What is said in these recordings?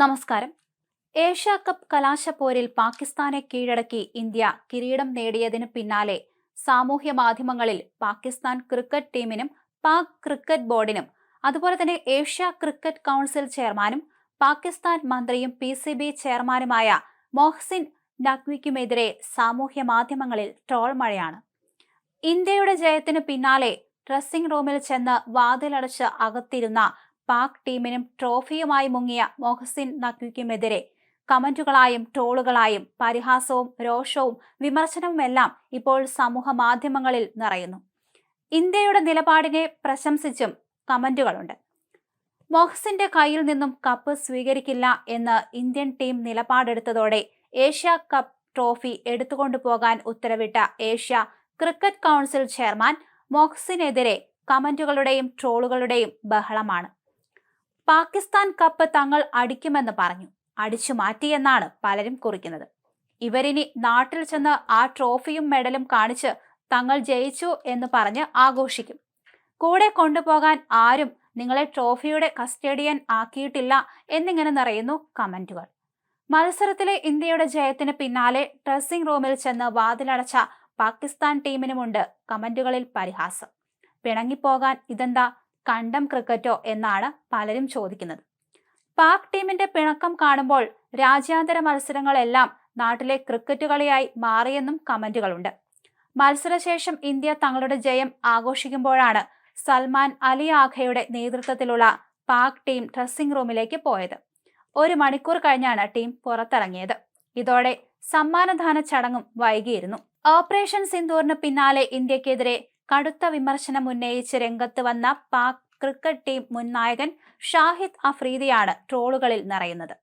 നമസ്കാരം. Asia cup കലാശപ്പോരിൽ പാകിസ്ഥാനെ കീഴടക്കി ഇന്ത്യ കിരീടം നേടിയതിന് പിന്നാലെ സാമൂഹ്യ മാധ്യമങ്ങളിൽ പാകിസ്ഥാൻ ക്രിക്കറ്റ് ടീമിനും പാക് ക്രിക്കറ്റ് ബോർഡിനും അതുപോലെ തന്നെ ഏഷ്യ ക്രിക്കറ്റ് കൗൺസിൽ ചെയർമാനും പാകിസ്ഥാൻ മന്ത്രിയും പി സി ബി ചെയർമാനുമായ മൊഹ്സിൻ നഖ്വിക്കുമെതിരെ സാമൂഹ്യ മാധ്യമങ്ങളിൽ ട്രോൾ മഴയാണ്. ഇന്ത്യയുടെ ജയത്തിന് പിന്നാലെ ഡ്രസ്സിംഗ് റൂമിൽ ചെന്ന് വാതിലടച്ച് അകത്തിരുന്ന പാക് ടീമിനും ട്രോഫിയുമായി മുങ്ങിയ മൊഹസിൻ നഖ്വിക്കുമെതിരെ. കമന്റുകളായും ട്രോളുകളായും പരിഹാസവും രോഷവും വിമർശനവുമെല്ലാം ഇപ്പോൾ സമൂഹ മാധ്യമങ്ങളിൽ നിറയുന്നു. ഇന്ത്യയുടെ നിലപാടിനെ പ്രശംസിച്ചും കമന്റുകളുണ്ട്. മൊഹസിന്റെ കയ്യിൽ നിന്നും കപ്പ് സ്വീകരിക്കില്ല എന്ന് ഇന്ത്യൻ ടീം നിലപാടെടുത്തതോടെ ഏഷ്യ കപ്പ് ട്രോഫി എടുത്തുകൊണ്ടു പോകാൻ ഉത്തരവിട്ട ഏഷ്യ ക്രിക്കറ്റ് കൗൺസിൽ ചെയർമാൻ മൊഹസിനെതിരെ കമന്റുകളുടെയും ട്രോളുകളുടെയും ബഹളമാണ്. പാകിസ്ഥാൻ കപ്പ് തങ്ങൾ അടിക്കുമെന്ന് പറഞ്ഞു. അടിച്ചു മാറ്റിയെന്നാണ് പലരും കുറിക്കുന്നത്. ഇവരിനി നാട്ടിൽ ചെന്ന് ആ ട്രോഫിയും മെഡലും കാണിച്ച് തങ്ങൾ ജയിച്ചു എന്ന് പറഞ്ഞ് ആഘോഷിക്കും. കൂടെ കൊണ്ടുപോകാൻ ആരും നിങ്ങളെ ട്രോഫിയുടെ കസ്റ്റഡിയൻ ആക്കിയിട്ടില്ല എന്നിങ്ങനെ നിറയുന്നു കമന്റുകൾ. മത്സരത്തിലെ ഇന്ത്യയുടെ ജയത്തിന് പിന്നാലെ ഡ്രസ്സിംഗ് റൂമിൽ ചെന്ന് വാതിലടച്ച പാകിസ്ഥാൻ ടീമിനുമുണ്ട് കമന്റുകളിൽ പരിഹാസം. പിണങ്ങിപ്പോകാൻ ഇതെന്താ കണ്ടം ക്രിക്കറ്റോ എന്നാണ് പലരും ചോദിക്കുന്നത്. പാക് ടീമിന്റെ പിണക്കം കാണുമ്പോൾ രാജ്യാന്തര മത്സരങ്ങളെല്ലാം നാട്ടിലെ ക്രിക്കറ്റ് കളിയായി മാറിയെന്നും കമന്റുകളുണ്ട്. മത്സരശേഷം ഇന്ത്യ തങ്ങളുടെ ജയം ആഘോഷിക്കുമ്പോഴാണ് സൽമാൻ അലി ആഖയുടെ നേതൃത്വത്തിലുള്ള പാക് ടീം ഡ്രസ്സിംഗ് റൂമിലേക്ക് പോയത്. ഒരു മണിക്കൂർ കഴിഞ്ഞാണ് ടീം പുറത്തിറങ്ങിയത്. ഇതോടെ സമ്മാനദാന ചടങ്ങും വൈകിയിരുന്നു. ഓപ്പറേഷൻ സിന്ദൂറിന് പിന്നാലെ ഇന്ത്യക്കെതിരെ കടുത്ത വിമർശനം ഉന്നയിച്ച് രംഗത്ത് വന്ന പാക് ക്രിക്കറ്റ് ടീം മുൻ നായകൻ ഷാഹിദ് അഫ്രീദിയാണ് ട്രോളുകളിൽ നിറയുന്നത്.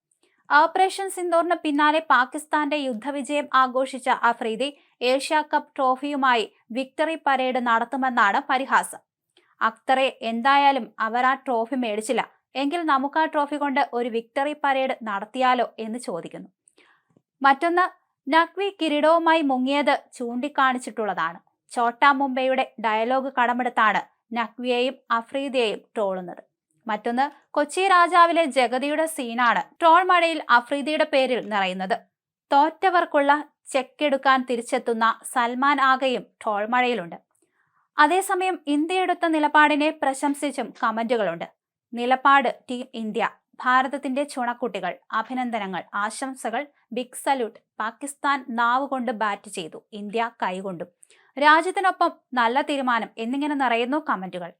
ഓപ്പറേഷൻ സിന്ദൂറിന് പിന്നാലെ പാകിസ്ഥാന്റെ യുദ്ധവിജയം ആഘോഷിച്ച അഫ്രീദി ഏഷ്യ കപ്പ് ട്രോഫിയുമായി വിക്ടറി പരേഡ് നടത്തുമെന്നാണ് പരിഹാസം. അക്തറെ എന്തായാലും അവർ ആ ട്രോഫി മേടിച്ചില്ല. എങ്കിൽ നമുക്ക് ആ ട്രോഫി കൊണ്ട് ഒരു വിക്ടറി പരേഡ് നടത്തിയാലോ എന്ന് ചോദിക്കുന്നു. മറ്റൊന്ന് നഖ്വി കിരീടവുമായി മുങ്ങിയത് ചൂണ്ടിക്കാണിച്ചിട്ടുള്ളതാണ്. ചോട്ടാ മുംബൈയുടെ ഡയലോഗ് കടമെടുത്താണ് നഖ്വിയെയും അഫ്രീദിയെയും ട്രോളുന്നത്. മറ്റൊന്ന് കൊച്ചി രാജാവിലെ ജഗതിയുടെ സീനാണ് ട്രോൾ മഴയിൽ അഫ്രീദിയുടെ പേരിൽ നിറയുന്നത്. തോറ്റവർക്കുള്ള ചെക്ക് എടുക്കാൻ തിരിച്ചെത്തുന്ന സൽമാൻ ആകെയും ട്രോൾ മഴയിലുണ്ട്. അതേസമയം ഇന്ത്യ എടുത്ത നിലപാടിനെ പ്രശംസിച്ചും കമന്റുകളുണ്ട്. നിലപാട് ടീം ഇന്ത്യ ഭാരതത്തിന്റെ ചുണക്കുട്ടികൾ അഭിനന്ദനങ്ങൾ ആശംസകൾ ബിഗ് സല്യൂട്ട് പാകിസ്ഥാൻ നാവുകൊണ്ട് ബാറ്റ് ചെയ്തു ഇന്ത്യ കൈകൊണ്ടും. രാജ്യത്തിനൊപ്പം നല്ല തീരുമാനം എന്നിങ്ങനെ നിറയുന്നു കമന്റുകൾ.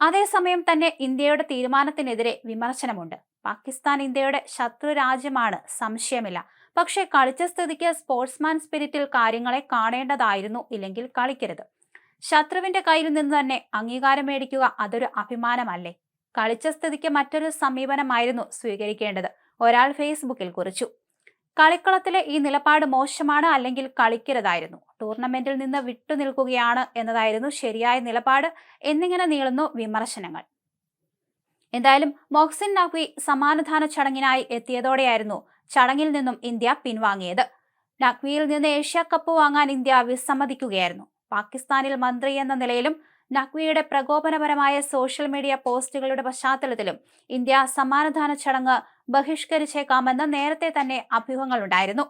അതേസമയം തന്നെ ഇന്ത്യയുടെ തീരുമാനത്തിനെതിരെ വിമർശനമുണ്ട്. പാകിസ്ഥാൻ ഇന്ത്യയുടെ ശത്രു രാജ്യമാണ് സംശയമില്ല. പക്ഷേ കളിച്ച സ്ഥിതിക്ക് സ്പോർട്സ്മാൻ സ്പിരിറ്റിൽ കാര്യങ്ങളെ കാണേണ്ടതായിരുന്നു ഇല്ലെങ്കിൽ കളിക്കരുത്. ശത്രുവിന്റെ കയ്യിൽ നിന്ന് തന്നെ അംഗീകാരം മേടിക്കുക അതൊരു അഭിമാനമല്ലേ? കളിച്ച സ്ഥിതിക്ക് മറ്റൊരു സമീപനമായിരുന്നു സ്വീകരിക്കേണ്ടത്. ഒരാൾ ഫേസ്ബുക്കിൽ കുറിച്ചു. കളിക്കളത്തിലെ ഈ നിലപാട് മോശമാണ് അല്ലെങ്കിൽ കളിക്കരുതായിരുന്നു. ടൂർണമെന്റിൽ നിന്ന് വിട്ടുനിൽക്കുകയാണ് എന്നതായിരുന്നു ശരിയായ നിലപാട് എന്നിങ്ങനെ നീളുന്നു വിമർശനങ്ങൾ. എന്തായാലും മൊഹ്സിൻ നഖ്വി സമാനധാന ചടങ്ങിനായി എത്തിയതോടെയായിരുന്നു ചടങ്ങിൽ നിന്നും ഇന്ത്യ പിൻവാങ്ങിയത്. നഖ്വിയിൽ നിന്ന് ഏഷ്യ കപ്പ് വാങ്ങാൻ ഇന്ത്യ വിസമ്മതിക്കുകയായിരുന്നു. പാകിസ്ഥാനിൽ മന്ത്രി എന്ന നിലയിലും നഖ്വിയുടെ പ്രകോപനപരമായ സോഷ്യൽ മീഡിയ പോസ്റ്റുകളുടെ പശ്ചാത്തലത്തിലും ഇന്ത്യ സമ്മാനദാന ചടങ്ങ് ബഹിഷ്കരിച്ചേക്കാമെന്ന് നേരത്തെ തന്നെ അഭ്യൂഹങ്ങളുണ്ടായിരുന്നു.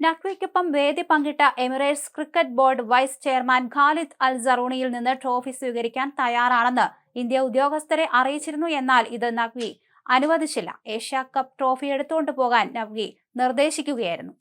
നഖ്വിക്കൊപ്പം വേദി പങ്കിട്ട Emirates cricket board vice chairman Khalid Al സറൂണിയിൽ നിന്ന് ട്രോഫി സ്വീകരിക്കാൻ തയ്യാറാണെന്ന് ഇന്ത്യ ഉദ്യോഗസ്ഥരെ അറിയിച്ചിരുന്നു. എന്നാൽ ഇത് നഖ്വി അനുവദിച്ചില്ല. ഏഷ്യ കപ്പ് ട്രോഫി എടുത്തുകൊണ്ടു പോകാൻ നഖ്വി നിർദ്ദേശിക്കുകയായിരുന്നു.